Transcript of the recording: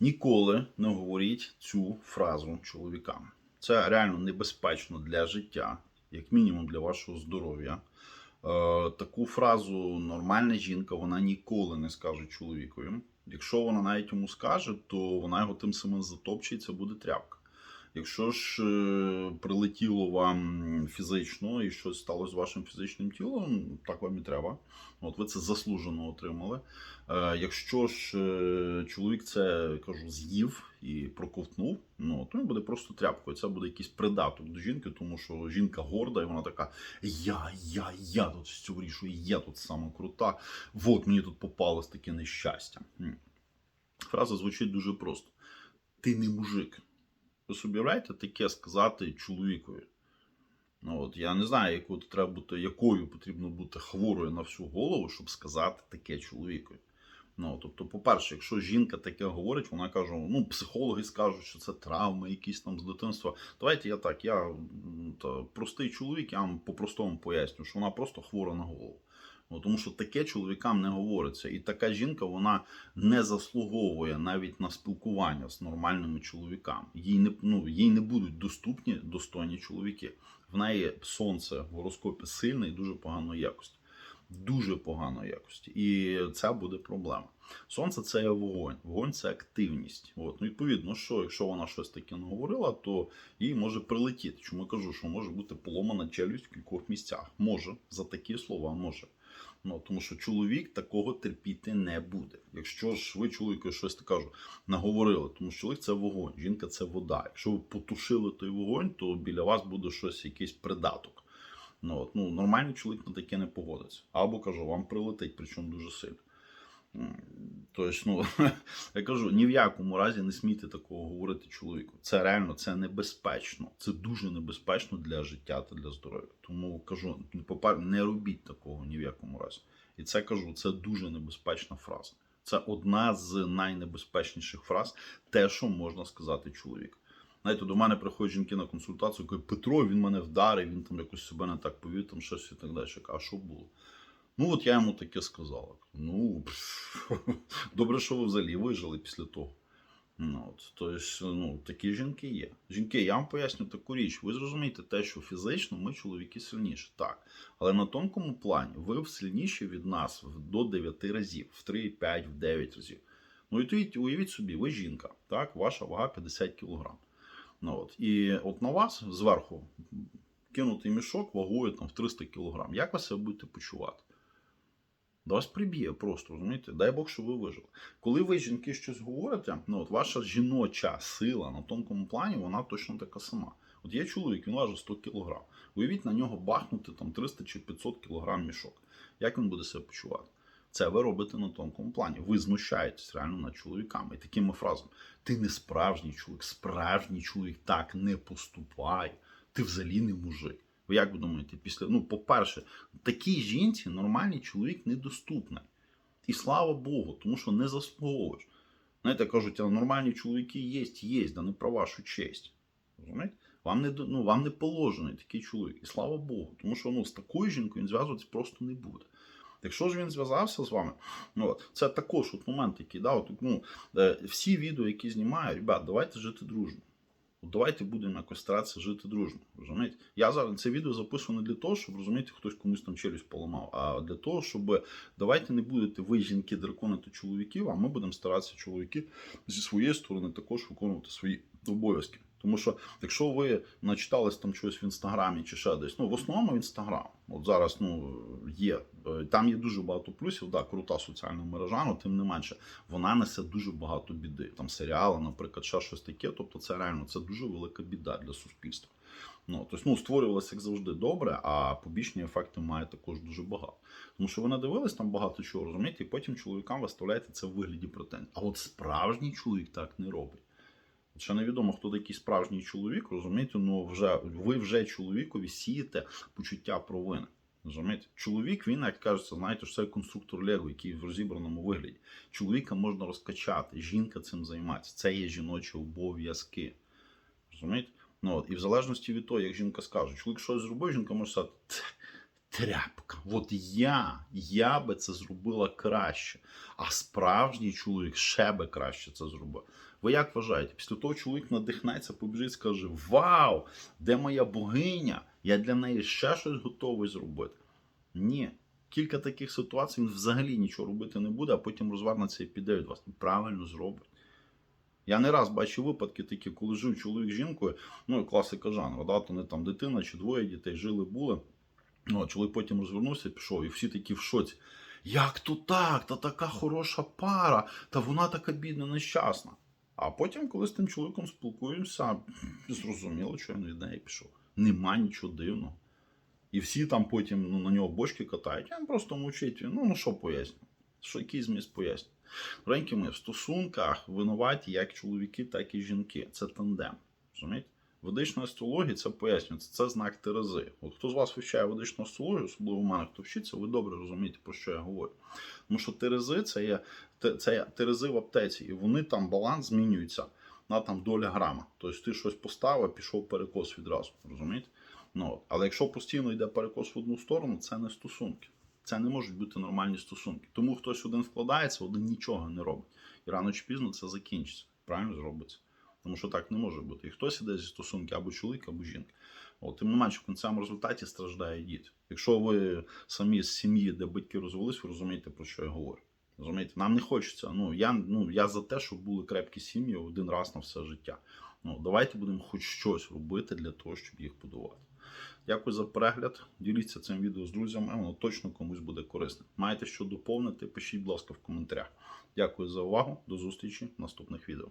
Ніколи не говоріть цю фразу чоловікам. Це реально небезпечно для життя, як мінімум для вашого здоров'я. Е, таку фразу нормальна жінка вона ніколи не скаже чоловікові. Якщо вона навіть йому скаже, то вона його тим самим затопче, буде тряпка. Якщо ж е, прилетіло вам фізично і щось сталося з вашим фізичним тілом, так вам і треба. От ви це заслужено отримали. Е, якщо ж е, чоловік це кажу, з'їв і проковтнув, ну то він буде просто тряпкою. Це буде якийсь придаток до жінки, тому що жінка горда, і вона така: Я, я, я тут все вирішую, я тут сама крута. От мені тут попалось таке нещастя. Фраза звучить дуже просто: ти не мужик. Ви собі уявляєте таке сказати чоловікові? Ну, от, я не знаю, якою треба бути, якою потрібно бути хворою на всю голову, щоб сказати таке чоловікові. Ну, тобто, по-перше, якщо жінка таке говорить, вона каже, ну, психологи скажуть, що це травми якісь там з дитинства. Давайте я так, я та, простий чоловік, я вам по-простому поясню, що вона просто хвора на голову. Ну, тому що таке чоловікам не говориться. І така жінка вона не заслуговує навіть на спілкування з нормальними чоловіками. Їй не, ну, їй не будуть доступні достойні чоловіки. В неї сонце в гороскопі сильне і дуже поганої якості. Дуже поганої якості. І це буде проблема. Сонце це є вогонь. Вогонь це активність. От. Ну, відповідно, що якщо вона щось таке не говорила, то їй може прилетіти. Чому я кажу, що може бути поломана челюсть в кількох місцях. Може, за такі слова може. Ну, тому що чоловік такого терпіти не буде. Якщо ж ви чоловіку щось так кажу, наговорили, тому що чоловік це вогонь, жінка це вода. Якщо ви потушили той вогонь, то біля вас буде щось, якийсь придаток. Ну, от, ну, нормальний чоловік на таке не погодиться. Або кажу, вам прилетить, причому дуже сильно. Тобто, ну, я кажу, ні в якому разі не смійте такого говорити чоловіку. Це реально це небезпечно. Це дуже небезпечно для життя та для здоров'я. Тому кажу, не робіть такого ні в якому разі. І це кажу, це дуже небезпечна фраза. Це одна з найнебезпечніших фраз, те, що можна сказати чоловіку. Знаєте, до мене приходять жінки на консультацію, кажуть, Петро, він мене вдарив, він там якось себе не так повів, там щось і так далі. А що було? Ну, от я йому таке сказала. Ну, добре, що ви взагалі вижили після того. Ну, от, тобто, ну, такі жінки є. Жінки, я вам поясню таку річ. Ви зрозумієте те, що фізично ми чоловіки сильніші. Так. Але на тонкому плані ви сильніші від нас до 9 разів, в 3, 5, в 9 разів. Ну, і уявіть собі, ви жінка, так, ваша вага 50 кг. Ну, от, і от на вас зверху кинутий мішок вагою там, в 300 кг. Як ви себе будете почувати? До вас приб'є просто, розумієте? Дай Бог, що ви вижили. Коли ви жінки щось говорите, ну от ваша жіноча сила на тонкому плані, вона точно така сама. От є чоловік, він важить 100 кг. Уявіть на нього бахнути там 300 чи 500 кг мішок. Як він буде себе почувати? Це ви робите на тонкому плані. Ви знущаєтесь реально над чоловіками. І такими фразами: ти не справжній чоловік, справжній чоловік так не поступає. Ти взагалі не мужик. Ви як ви думаєте, після. Ну, по-перше, такій жінці нормальний чоловік недоступний. І слава Богу, тому що не заслуговуєш. Знаєте, кажуть, а нормальні чоловіки є, є, да не про вашу честь. Розумієте? Вам не, ну, вам не положений такий чоловік. І слава Богу, тому що ну, з такою жінкою він зв'язуватися просто не буде. Якщо ж він зв'язався з вами, ну, це також от момент, який да, от, ну, е, всі відео, які знімаю, ребят, давайте жити дружно. Давайте будемо якось старатися жити дружно. Розумієте? Я зараз це відео записую не для того, щоб розумієте, хтось комусь там челюсть поламав, а для того, щоб давайте не будете ви, жінки, драконити чоловіків, а ми будемо старатися чоловіки зі своєї сторони також виконувати свої обов'язки. Тому що якщо ви начитались там щось в інстаграмі чи ще десь, ну в основному інстаграм. От зараз ну є е, там є дуже багато плюсів, да, крута соціальна мережа, але тим не менше вона несе дуже багато біди. Там серіали, наприклад, ще щось таке. Тобто, це реально це дуже велика біда для суспільства. Ну тобто, ну створювалося як завжди добре, а побічні ефекти має також дуже багато. Тому що ви надивились там багато чого, розумієте, і потім чоловікам виставляєте це в вигляді претензій. А от справжній чоловік так не робить. Ще невідомо, хто такий справжній чоловік, розумієте, ну вже ви вже чоловікові сієте почуття провини. Розумієте? Чоловік, він, як кажеться, знаєте, що це конструктор Лего, який в розібраному вигляді. Чоловіка можна розкачати, жінка цим займається. Це є жіночі обов'язки. Розумієте? Ну, от, і в залежності від того, як жінка скаже, чоловік щось зробив, жінка може сказати, тряпка. От я, я би це зробила краще. А справжній чоловік ще би краще це зробив. Ви як вважаєте? Після того чоловік надихнеться, побіжить, скаже: Вау! Де моя богиня? Я для неї ще щось готовий зробити. Ні. Кілька таких ситуацій він взагалі нічого робити не буде, а потім розвернеться і піде від вас. Правильно зробить. Я не раз бачив випадки такі, коли жив чоловік з жінкою, ну класика жанру, да, то не там дитина чи двоє дітей жили були. Ну, чоловік потім розвернувся пішов, і всі такі в шоці. Як то так? Та така хороша пара, та вона така бідна, нещасна. А потім, коли з тим чоловіком спілкуємося, зрозуміло, що він від неї пішов. Нема нічого дивного. І всі там потім ну, на нього бочки катають, він просто мовчить. Ну, ну що поясню? Що який зміст поясню? Ренькими ми в стосунках винуваті як чоловіки, так і жінки. Це тандем. Розумієте? Ведична астрологія це пояснюється, це знак Терези. От хто з вас вивчає ведичну астрологію, особливо в мене, хто вчиться, ви добре розумієте, про що я говорю. Тому що Терези це є це є Терези в аптеці, і вони там баланс змінюється на там доля грама. Тобто ти щось поставив, пішов перекос відразу. Розумієте? Ну, але якщо постійно йде перекос в одну сторону, це не стосунки. Це не можуть бути нормальні стосунки. Тому хтось один вкладається, один нічого не робить. І рано чи пізно це закінчиться. Правильно зробиться. Тому що так не може бути. І хтось іде зі стосунки або чоловік, або жінка. От, тим не менше, в кінцевому результаті страждає дід. Якщо ви самі з сім'ї, де батьки розвелись, ви розумієте, про що я говорю. Розумієте, нам не хочеться. Ну я, ну, я за те, щоб були крепкі сім'ї один раз на все життя. Ну, давайте будемо хоч щось робити для того, щоб їх будувати. Дякую за перегляд. Діліться цим відео з друзями, воно точно комусь буде корисним. Маєте що доповнити, пишіть, будь ласка, в коментарях. Дякую за увагу. До зустрічі в наступних відео.